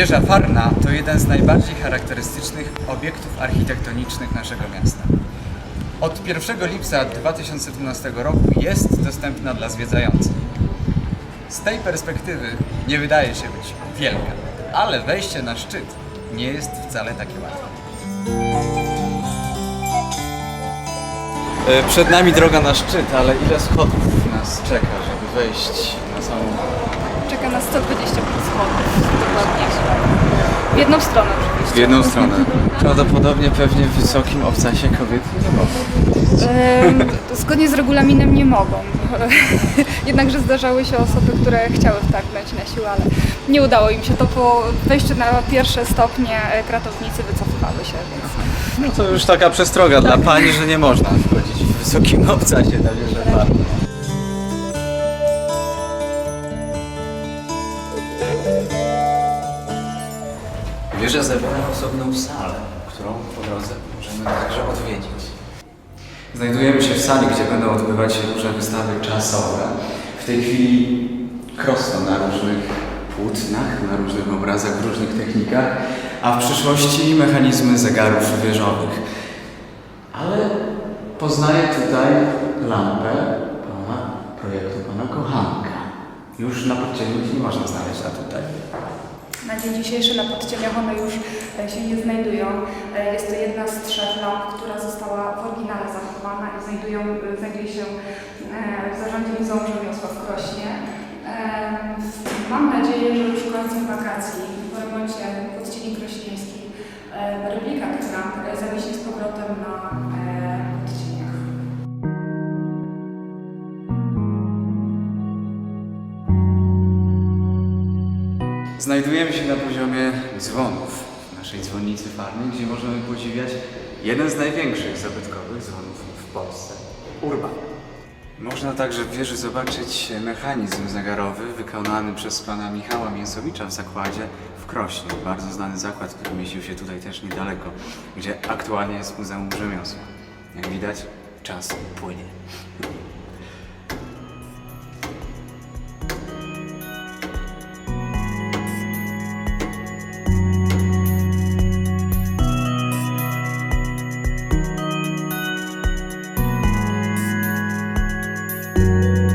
Wieża Farna to jeden z najbardziej charakterystycznych obiektów architektonicznych naszego miasta. Od 1 lipca 2012 roku jest dostępna dla zwiedzających. Z tej perspektywy nie wydaje się być wielka, ale wejście na szczyt nie jest wcale takie łatwe. E, Przed nami droga na szczyt, ale ile schodów nas czeka, żeby wejść na samą Czeka nas 125 schodów, dokładnie. W jedną stronę oczywiście. W jedną stronę. Prawdopodobnie pewnie w wysokim obcasie kobiety nie mogą. Em, Zgodnie z regulaminem nie mogą. Jednakże zdarzały się osoby, które chciały wtargnąć na siłę, ale nie udało im się to. Po wejściu na pierwsze stopnie e, kratownicy wycofywały się, więc No to już taka przestroga dla pani, że nie można wchodzić w wysokim obcasie na wieżę farną. Wieża zawiera osobną salę, którą po drodze możemy także odwiedzić. Znajdujemy się w sali, gdzie będą odbywać się różne wystawy czasowe. W tej chwili krosno na różnych płótnach, na różnych obrazach, w różnych technikach, a w przyszłości mechanizmy zegarów wieżowych. Ale poznaję tutaj lampę pana projektu pana Kochanka. Już na podcieniu nie można znaleźć, a tutaj. Na dzień dzisiejszy na podcieniach one już e, się nie znajdują. E, Jest to jedna z trzech lamp, która została w oryginale zachowana i znajdują, e, znajduje się w zarządzie Muzeum Rzemiosła w Krośnie. Mam nadzieję, że już końcem wakacji po remoncie podcieni krośnieńskiej replika tych lamp e, zawiśnie z powrotem na Znajdujemy się na poziomie dzwonów naszej dzwonnicy farnej, gdzie możemy podziwiać jeden z największych zabytkowych dzwonów w Polsce Urban. Można także w wieży zobaczyć mechanizm zegarowy wykonany przez pana Michała Mięsowicza w zakładzie w Krośnie. Bardzo znany zakład, który mieścił się tutaj też niedaleko, gdzie aktualnie jest Muzeum Rzemiosła. Jak widać, czas płynie. Música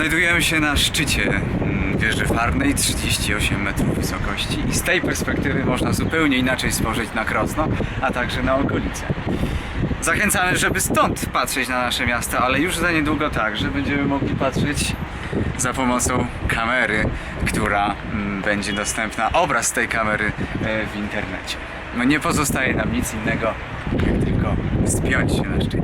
Znajdujemy się na szczycie mm, wieży farnej, 38 metrów wysokości i z tej perspektywy można zupełnie inaczej spojrzeć na Krosno, a także na okolice. Zachęcamy, żeby stąd patrzeć na nasze miasto, ale już za niedługo także będziemy mogli patrzeć za pomocą kamery, która mm, będzie dostępna, obraz tej kamery e, w internecie. No nie pozostaje nam nic innego, jak tylko wspiąć się na szczyt.